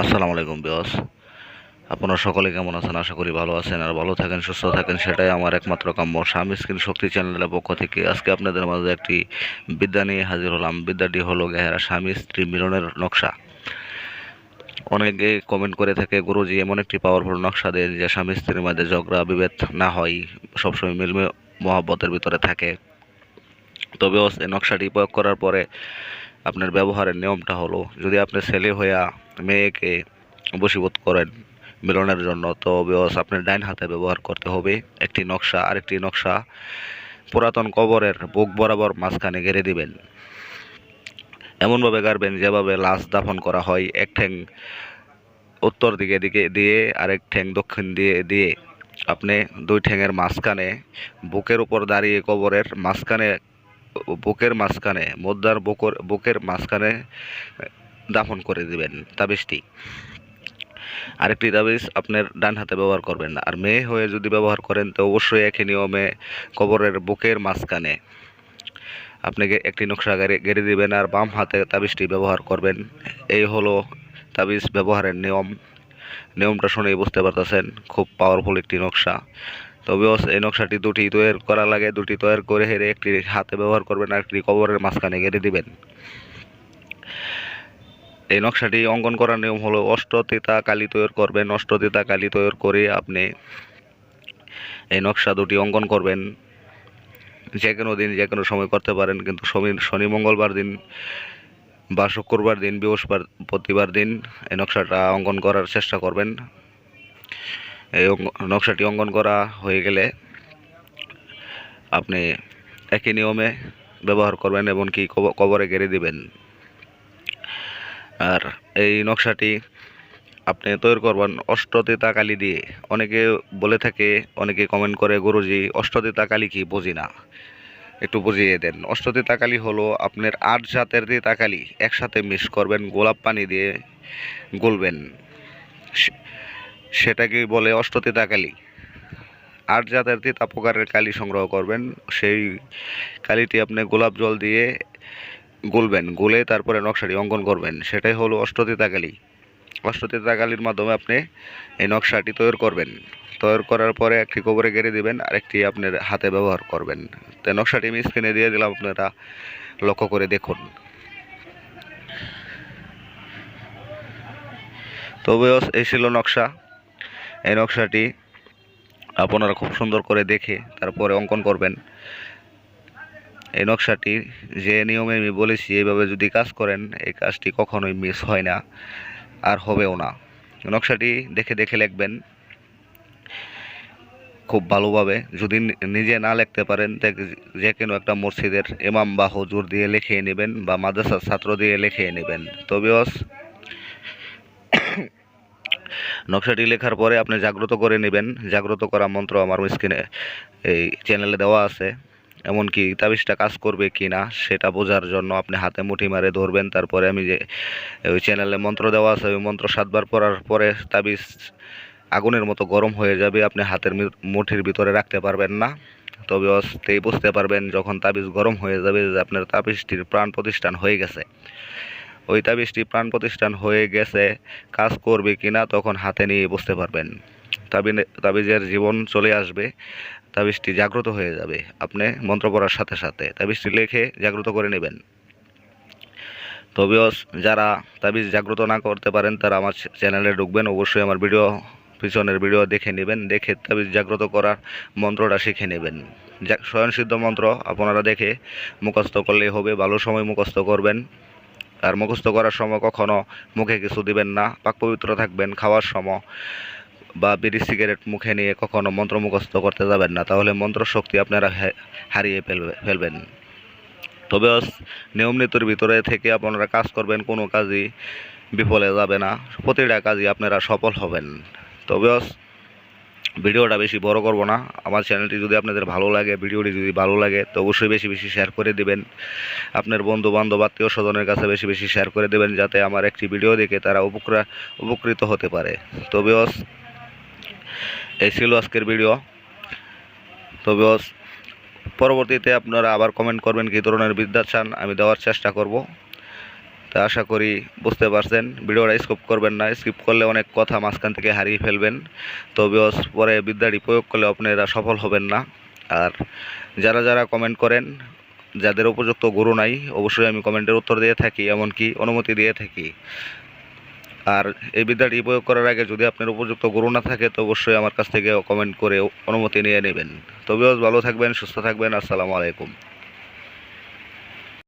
আসসালামু আলাইকুম বিয়স আপনারা সকলে কেমন আছেন? আশা করি ভালো আছেন আর ভালো থাকেন, সুস্থ থাকেন। সেটাই আমার একমাত্র কাম্য স্বামী স্ক্রিন শক্তি চ্যানেলের পক্ষ থেকে। আজকে আপনাদের মাঝে একটি বিদ্যা নিয়ে হাজির হলাম। বিদ্যাটি হলো গেহারা স্বামী স্ত্রী মিলনের নকশা। অনেকে কমেন্ট করে থাকে, গুরুজি, এমন একটি পাওয়ারফুল নকশা দেন যে স্বামী স্ত্রীর মধ্যে ঝগড়া, বিভেদ না হয়, সবসময় মিলমে মহাব্বতের ভিতরে থাকে। তবে এই নকশাটি প্রয়োগ করার পরে আপনার ব্যবহারের নিয়মটা হলো, যদি আপনি ছেলে হইয়া মেয়েকে বশীভূত করেন মিলনের জন্য। তো বিয়স আপনার ডাইন হাতে ব্যবহার করতে হবে। একটি নকশা, আরেকটি নকশা পুরাতন কবরের বুক বরাবর মাঝখানে গেড়ে দিবেন। এমনভাবে গাড়বেন যেভাবে লাশ দাফন করা হয়। এক ঠ্যাং উত্তর দিকে দিকে দিয়ে আরেক ঠ্যাং দক্ষিণ দিয়ে দিয়ে আপনি দুই ঠ্যাঙের মাঝখানে বুকের উপর দাঁড়িয়ে কবরের মাঝখানে, বুকের মাঝখানে, মুদ্রার বুকের বুকের মাঝখানে দাফন করে দিবেন তাবিজটি আরেকটি তাবিজ আপনার ডান হাতে ব্যবহার করবেন না। আর মেয়ে হয়ে যদি ব্যবহার করেন, তো অবশ্যই একই নিয়মে কবরের বুকের মাঝখানে আপনাকে একটি নকশা গেড়ে দিবেন আর বাম হাতে তাবিজটি ব্যবহার করবেন। এই হলো তাবিজ ব্যবহারের নিয়ম। নিয়মটা শুনেই বুঝতে পারতেছেন, খুব পাওয়ারফুল একটি নকশা। তবে এই নকশাটি দুটি তৈরি করা লাগে। দুটি তৈরি করে হেরে একটি হাতে ব্যবহার করবেন, আর একটি কবরের মাঝখানে গেড়ে দিবেন। এই নকশাটি অঙ্কন করার নিয়ম হলো অষ্টতিতা কালি তৈরি করবেন, অষ্টতিতা কালি তৈরি করে আপনি এই নকশা দুটি অঙ্কন করবেন। যে কোনো দিন, যে কোনো সময় করতে পারেন, কিন্তু শনি মঙ্গলবার দিন বা শুক্রবার দিন বৃহস্পতিবার দিন এই নকশাটা অঙ্কন করার চেষ্টা করবেন। এই নকশাটি অঙ্কন করা হয়ে গেলে আপনি একই নিয়মে ব্যবহার করবেন এমনকি কব- কবরে গেড়ে দিবেন। আর এই নকশাটি আপনি তৈরি করবেন অষ্টতিতা কালি দিয়ে। অনেকে বলে থাকে, অনেকে কমেন্ট করে, গুরুজি অষ্টতিতা কালি কি? বুঝি না। একটু বুঝিয়ে দেন। অষ্টতিতা কালি হলো আপনার আট জাতের তিতা কালি। একসাথে মিক্স করবেন, গোলাপ পানি দিয়ে গুলবেন। সেটাকে বলে অষ্টতিতা কালি। আট জাতের তিতা প্রকারের কালি সংগ্রহ করবেন। সেই কালিটি আপনি গোলাপ জল দিয়ে গুলবেন, গুলে তারপরে নকশাটি অঙ্কন করবেন। সেটাই হলো অষ্টতিতা কালি অষ্টতিতা কালির মাধ্যমে আপনি এই নকশাটি তৈরি করবেন। তৈরি করার পরে একটি কবরে গেড়ে দিবেন, আরেকটি আপনার হাতে ব্যবহার করবেন। তো নকশাটি আমি স্ক্রিনে দিয়ে দিলাম, আপনারা লক্ষ্য করে দেখুন। তবে এই ছিল নকশা। এই নকশাটি আপনারা খুব সুন্দর করে দেখে তারপরে অঙ্কন করবেন। এই নকশাটি যে নিয়মে আমি বলেছি, এইভাবে যদি কাজ করেন, এই কাজটি কখনোই মিস হয় না, আর হবেও না। নকশাটি দেখে দেখে লিখবেন। খুব ভালোভাবে, যদি নিজে না লিখতে পারেন যে কোনো একটা মসজিদের ইমাম বা হুজুর দিয়ে লিখিয়ে নেবেন বা মাদ্রাসার ছাত্র দিয়ে লিখিয়ে নেবেন। তবেও নকশাটি লেখার পরে আপনি জাগ্রত করে নেবেন। জাগ্রত করা মন্ত্র আমার স্ক্রিনে এই চ্যানেলে দেওয়া আছে। এমনকি তাবিজটা কাজ করবে কি না, সেটা বোঝার জন্য আপনি হাতে মুঠি মারে ধরবেন। তারপরে আমি যে, ওই চ্যানেলে মন্ত্র দেওয়া আছে, ওই মন্ত্র সাতবার পড়ার পরে তাবিজ আগুনের মতো গরম হয়ে যাবে, আপনি হাতের মুঠির ভিতরে রাখতে পারবেন না। তবে অস্তেই বুঝতে পারবেন, যখন তাবিজ গরম হয়ে যাবে যে আপনার তাবিজটির প্রাণ প্রতিষ্ঠান হয়ে গেছে। ওই তাবিজটি প্রাণ প্রতিষ্ঠান হয়ে গেছে, কাজ করবে কি না তখন হাতে নিয়ে বুঝতে পারবেন। তাবিজের জীবন চলে আসবে। তাবিজটি জাগ্রত হয়ে যাবে। আপনি মন্ত্র পড়ার সাথে সাথে তাবিজটি লেখে জাগ্রত করে নেবেন। তবেও যারা তাবিজ জাগ্রত না করতে পারেন, তারা আমার চ্যানেলে ঢুকবেন। অবশ্যই আমার ভিডিও, পিছনের ভিডিও দেখে নেবেন। দেখে তাবিজ জাগ্রত করার মন্ত্রটা শিখে নেবেন। স্বয়ংসিদ্ধ মন্ত্র আপনারা দেখে মুখস্থ করলেই হবে। ভালো সময় মুখস্থ করবেন। আর মুখস্থ করার সময় কখনও মুখে কিছু দিবেন না। পাক পবিত্র থাকবেন, খাওয়ার সময়। বা বিড়ি সিগারেট মুখে নিয়ে কখনো মন্ত্র মুখস্থ করতে যাবেন না, তাহলে মন্ত্র শক্তি আপনারা হারিয়ে ফেলবে, ফেলবেন। তবে নিয়ম নীতির ভিতরে থেকে আপনারা কাজ করবেন, কোনো কাজই বিফলে যাবে না, প্রতিটা কাজই আপনারা সফল হবেন। তবে ভিডিওটা বেশি বড় করব না, আমার চ্যানেলটি যদি আপনাদের ভালো লাগে, ভিডিওটি যদি ভালো লাগে, তো অবশ্যই বেশি বেশি শেয়ার করে দিবেন। আপনার বন্ধু বান্ধব আত্মীয় স্বজনের কাছে বেশি বেশি শেয়ার করে দেবেন, যাতে আমার একটি ভিডিও দেখে তারা উপকৃত হতে পারে। তবে এই ছিল আজকের ভিডিও তবে পরবর্তীতে আপনারা আবার কমেন্ট করবেন কী ধরনের বিদ্যা চান আমি দেওয়ার চেষ্টা করব। তা আশা করি বুঝতে পারছেন, ভিডিওটা স্কিপ করবেন না স্কিপ করলে অনেক কথা মাঝখান থেকে হারিয়ে ফেলবেন। তো বিয়স পরে বিদ্যাটি প্রয়োগ করলে আপনারা সফল হবেন না। আর যারা যারা কমেন্ট করেন, যাদের উপযুক্ত গুরু নাই, অবশ্যই আমি কমেন্টের উত্তর দিয়ে থাকি, এমনকি অনুমতি দিয়ে থাকি। আর এই বিদ্যাটি প্রয়োগ করার আগে যদি আপনার উপযুক্ত গুরু না থাকে, তো অবশ্যই আমার কাছ থেকে কমেন্ট করে অনুমতি নিয়ে নেবেন। তবেও ভালো থাকবেন, সুস্থ থাকবেন, আসসালামু আলাইকুম।